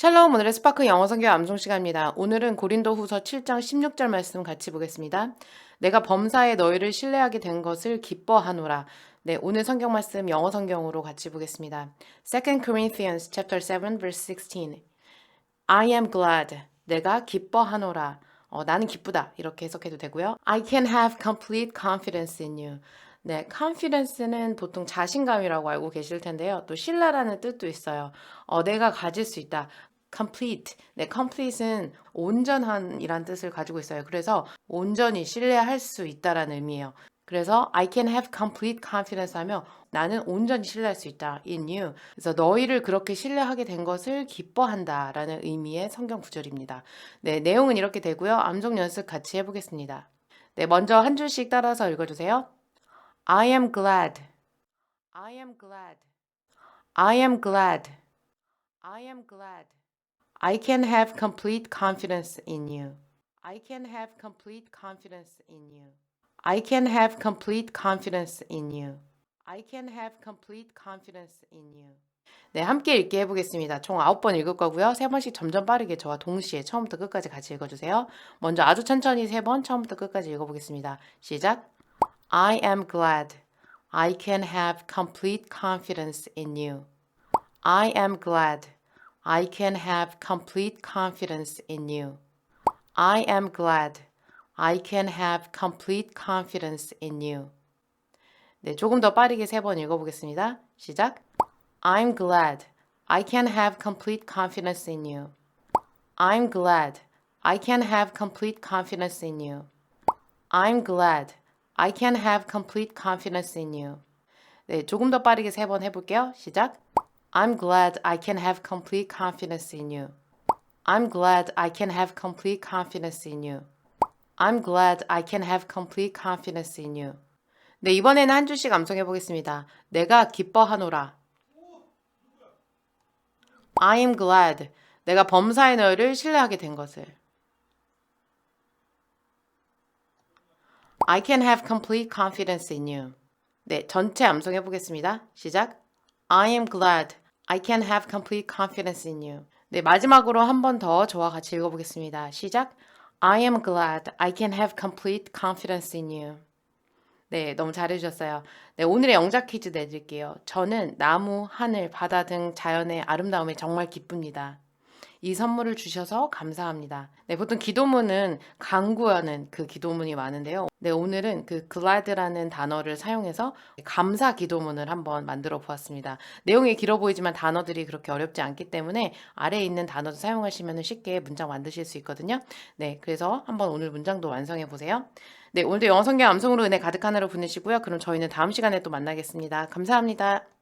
샬롬 오늘의 스파크 영어 성경 암송 시간입니다. 오늘은 고린도 후서 7장 16절 말씀 같이 보겠습니다. 내가 범사에 너희를 신뢰하게 된 것을 기뻐하노라. 네, 오늘 성경 말씀 영어 성경으로 같이 보겠습니다. 2 Corinthians chapter 7 verse 16. I am glad. 내가 기뻐하노라. 어, 나는 기쁘다. 이렇게 해석해도 되고요. I can have complete confidence in you. 네, confidence는 보통 자신감이라고 알고 계실 텐데요. 또 신뢰라는 뜻도 있어요. 어, 내가 가질 수 있다. Complete. 네, complete는 온전한이란 뜻을 가지고 있어요. 그래서 온전히 신뢰할 수 있다라는 의미예요. 그래서 I can have complete confidence 하면 나는 온전히 신뢰할 수 있다 in you. 그래서 너희를 그렇게 신뢰하게 된 것을 기뻐한다라는 의미의 성경 구절입니다. 네, 내용은 이렇게 되고요. 암송 연습 같이 해 보겠습니다. 네, 먼저 한 줄씩 따라서 읽어 주세요. I am glad. I am glad. I am glad. I am glad. I can have complete confidence in you. I can have complete confidence in you. I can have complete confidence in you. I can have complete confidence in you. 네, 함께 읽기 해보겠습니다. 총 9번 읽을 거고요. 3번씩 점점 빠르게 저와 동시에 처음부터 끝까지 같이 읽어주세요. 먼저 아주 천천히 3번 처음부터 끝까지 읽어보겠습니다. 시작! I am glad I can have complete confidence in you. I am glad I can have complete confidence in you. I am glad I can have complete confidence in you. 네, 조금 더 빠르게 세 번 읽어보겠습니다. 시작. I'm glad I can have complete confidence in you. I'm glad I can have complete confidence in you. I'm glad I can have complete confidence in you. 네, 조금 더 빠르게 세 번 해볼게요. 시작. I'm glad I can have complete confidence in you. I'm glad I can have complete confidence in you. I'm glad I can have complete confidence in you. 네, 이번에는 한 줄씩 암송해 보겠습니다. 내가 기뻐하노라. I am glad. 내가 범사의 너희를 신뢰하게 된 것을. I can have complete confidence in you. 네, 전체 암송해 보겠습니다. 시작. I am glad I can have complete confidence in you. 네, 마지막으로 한 번 더 저와 같이 읽어보겠습니다. 시작. I am glad I can have complete confidence in you. 네, 너무 잘해주셨어요. 네, 오늘의 영작 퀴즈 내드릴게요. 저는 나무, 하늘, 바다 등 자연의 아름다움에 정말 기쁩니다. 이 선물을 주셔서 감사합니다. 네, 보통 기도문은 강구하는 그 기도문이 많은데요. 네, 오늘은 그 glad라는 단어를 사용해서 감사 기도문을 한번 만들어 보았습니다. 내용이 길어 보이지만 단어들이 그렇게 어렵지 않기 때문에 아래에 있는 단어도 사용하시면 쉽게 문장 만드실 수 있거든요. 네, 그래서 한번 오늘 문장도 완성해 보세요. 네, 오늘도 영어 성경 암송으로 은혜 가득한 하루 보내시고요. 그럼 저희는 다음 시간에 또 만나겠습니다. 감사합니다.